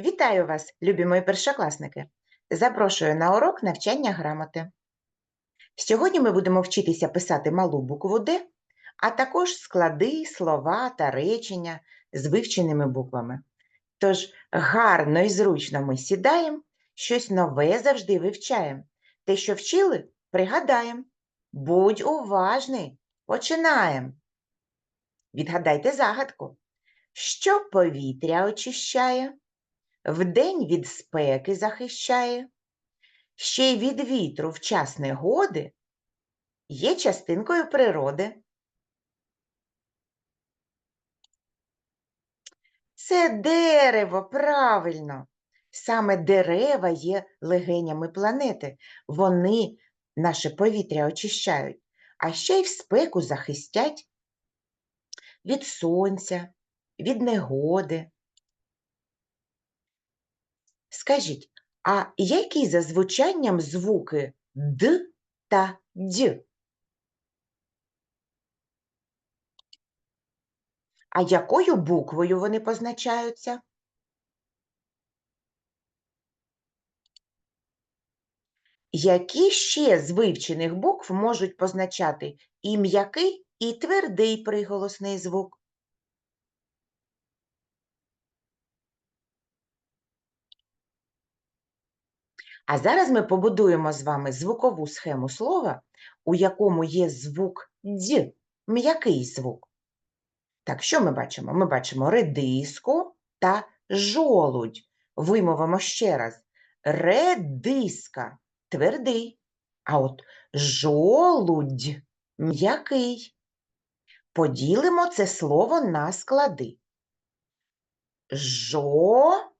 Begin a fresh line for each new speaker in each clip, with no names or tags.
Вітаю вас, любі мої першокласники! Запрошую на урок навчання грамоти. Сьогодні ми будемо вчитися писати малу букву Д, а також склади, слова та речення з вивченими буквами. Тож гарно і зручно ми сідаємо, щось нове завжди вивчаємо. Те, що вчили, пригадаємо. Будь уважний, починаємо. Відгадайте загадку. Що повітря очищає? Вдень від спеки захищає, ще й від вітру в час негоди є частинкою природи. Це дерево, правильно. Саме дерева є легенями планети. Вони наше повітря очищають, а ще й в спеку захистять від сонця, від негоди. Скажіть, а які за звучанням звуки Д та Дь? А якою буквою вони позначаються? Які ще з вивчених букв можуть позначати і м'який, і твердий приголосний звук? А зараз ми побудуємо з вами звукову схему слова, у якому є звук дь, м'який звук. Так, що ми бачимо? Ми бачимо редиску та жолудь. Вимовимо ще раз. Редиска твердий, а от жолудь м'який. Поділимо це слово на склади. Жолудь.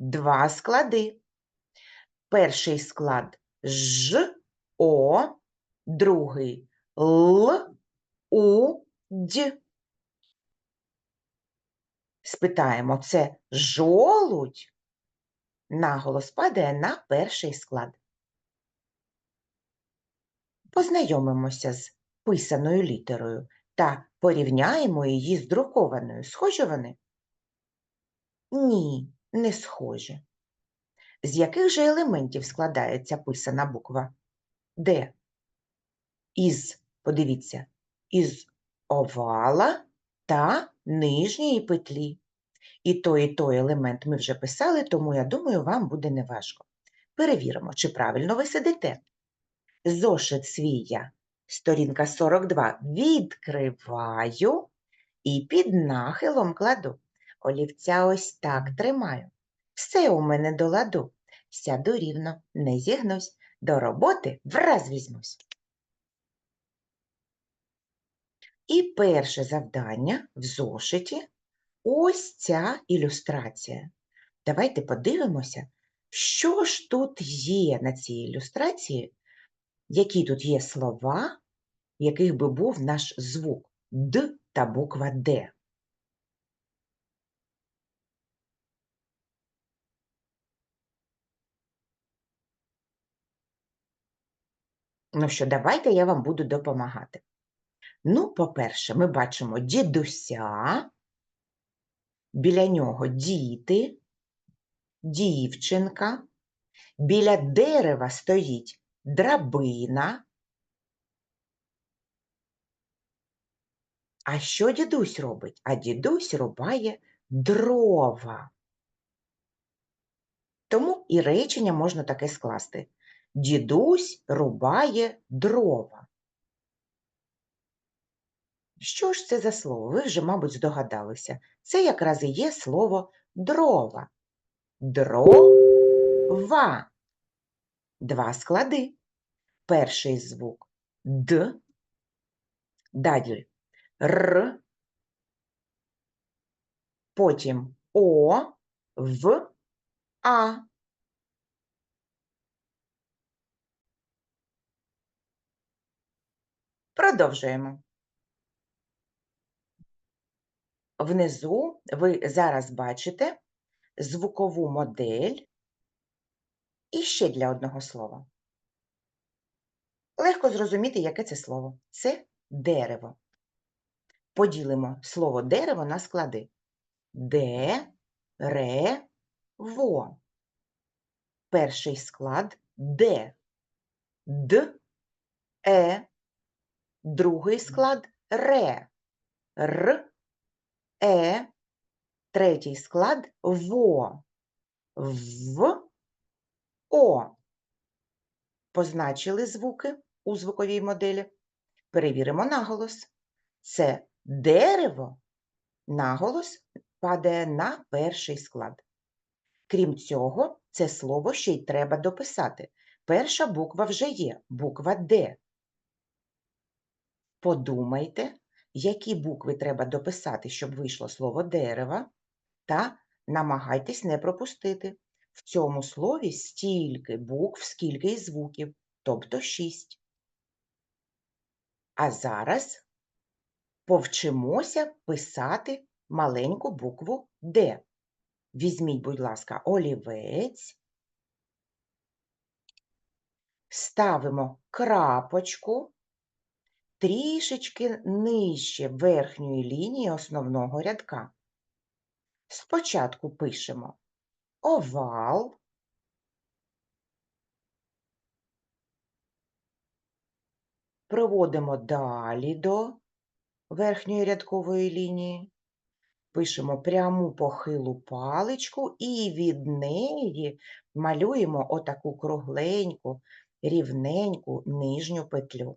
Два склади. Перший склад ж, о, другий л, у, дь. Спитаємо, це жолудь? Наголос падає на перший склад. Познайомимося з писаною літерою та порівняємо її з друкованою. Схожі вони? Ні, не схожі. З яких же елементів складається писана буква Д? Із, подивіться, із овала та нижньої петлі. І той, і той елемент ми вже писали, тому, я думаю, вам буде неважко. Перевіримо, чи правильно ви сидите. Зошит свій я, сторінка 42, відкриваю і під нахилом кладу. Олівця ось так тримаю. Все у мене до ладу. Сяду рівно, не зігнусь, до роботи враз візьмусь. І перше завдання в зошиті ось ця ілюстрація. Давайте подивимося, що ж тут є на цій ілюстрації, які тут є слова, в яких би був наш звук Д та буква Д. Ну що, давайте я вам буду допомагати. Ну, по-перше, ми бачимо дідуся, біля нього діти, дівчинка, біля дерева стоїть драбина. А що дідусь робить? А дідусь рубає дрова. Тому і речення можна таке скласти. Дідусь рубає дрова. Що ж це за слово? Ви вже, мабуть, здогадалися. Це якраз і є слово дрова. Дрова. Два склади. Перший звук Д, далі Р, потім О, В, А. Продовжуємо. Внизу ви зараз бачите звукову модель і ще для одного слова. Легко зрозуміти, яке це слово. Це дерево. Поділимо слово дерево на склади. Де, ре, во. Перший склад Д. Д, Е. Другий склад ре. Р, Е. Третій склад ВО. В, О. Позначили звуки у звуковій моделі. Перевіримо наголос. Це дерево. Наголос падає на перший склад. Крім цього, це слово ще й треба дописати. Перша буква вже є, буква Д. Подумайте, які букви треба дописати, щоб вийшло слово дерева, та намагайтесь не пропустити. В цьому слові стільки букв, скільки і звуків, тобто шість. А зараз повчимося писати маленьку букву Д. Візьміть, будь ласка, олівець, ставимо крапочку трішечки нижче верхньої лінії основного рядка. Спочатку пишемо овал, проводимо далі до верхньої рядкової лінії, пишемо пряму похилу паличку і від неї малюємо отаку кругленьку, рівненьку нижню петлю.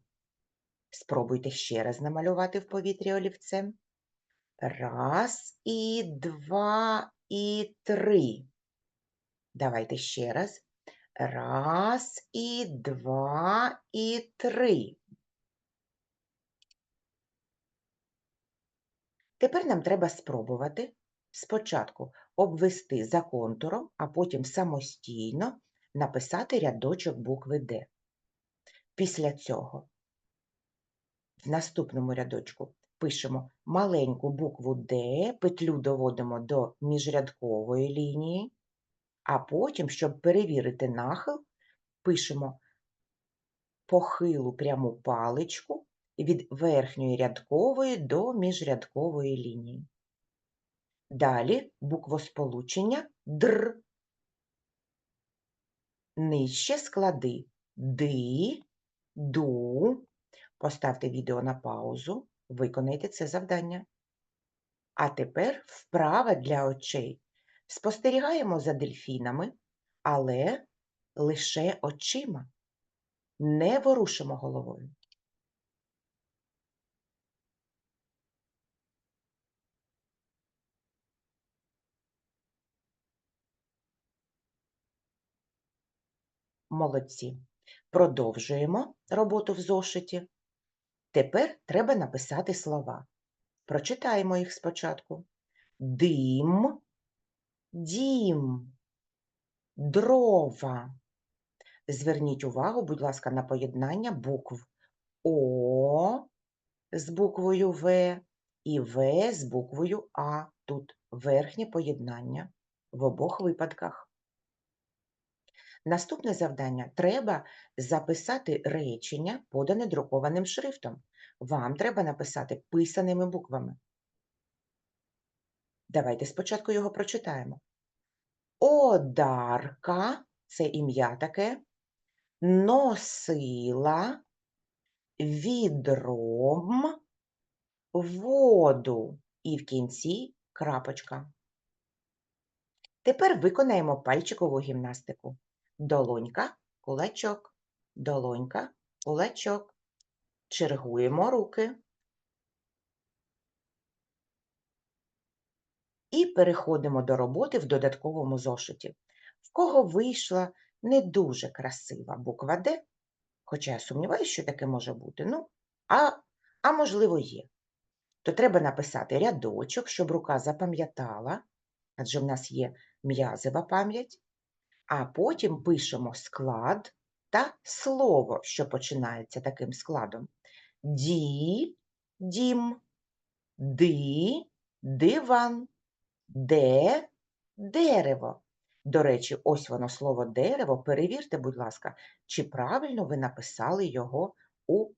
Спробуйте ще раз намалювати в повітрі олівцем. Раз, і два, і три. Давайте ще раз. Раз, і два, і три. Тепер нам треба спробувати спочатку обвести за контуром, а потім самостійно написати рядочок букви Д. Після цього в наступному рядочку пишемо маленьку букву Д, петлю доводимо до міжрядкової лінії, а потім, щоб перевірити нахил, пишемо похилу пряму паличку від верхньої рядкової до міжрядкової лінії. Далі буквосполучення ДР. Нижче склади ди, ду. Поставте відео на паузу, виконайте це завдання. А тепер вправа для очей. Спостерігаємо за дельфінами, але лише очима. Не ворушимо головою. Молодці. Продовжуємо роботу в зошиті. Тепер треба написати слова. Прочитаємо їх спочатку. Дим, дім, дрова. Зверніть увагу, будь ласка, на поєднання букв О з буквою В і В з буквою А. Тут верхнє поєднання в обох випадках. Наступне завдання треба записати речення, подане друкованим шрифтом. Вам треба написати писаними буквами. Давайте спочатку його прочитаємо. Одарка це ім'я таке, носила відром воду і в кінці крапочка. Тепер виконаємо пальчикову гімнастику. Долонька, кулачок, долонька, кулачок. Чергуємо руки. І переходимо до роботи в додатковому зошиті. В кого вийшла не дуже красива буква Д, хоча я сумніваюся, що таке може бути, ну, а, а можливо є, то треба написати рядочок, щоб рука запам'ятала, адже в нас є м'язева пам'ять, а потім пишемо склад та слово, що починається таким складом. Ді, дім, ди, диван, де, дерево. До речі, ось воно слово дерево. Перевірте, будь ласка, чи правильно ви написали його у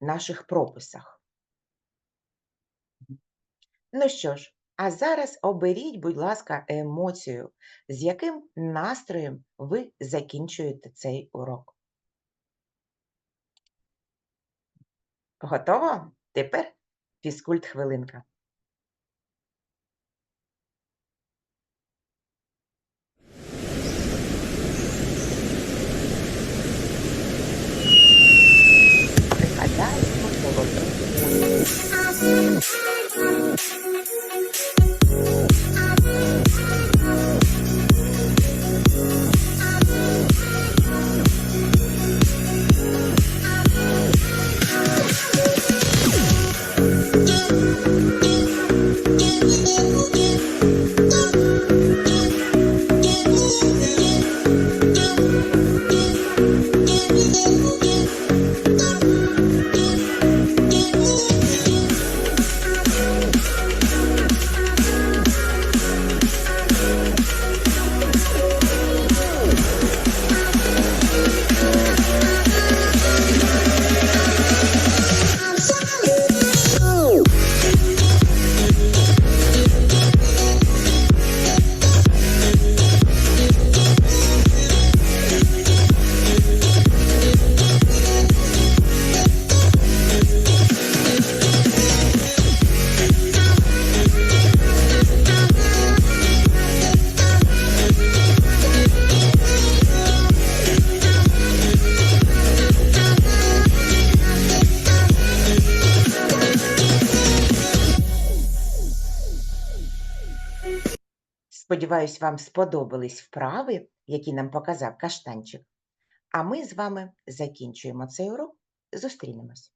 наших прописах. Ну що ж, А зараз оберіть, будь ласка, емоцію, з яким настроєм ви закінчуєте цей урок. Готово? Тепер фізкульт хвилинка. Сподіваюсь, вам сподобались вправи, які нам показав каштанчик. А ми з вами закінчуємо цей урок. Зустрінемось.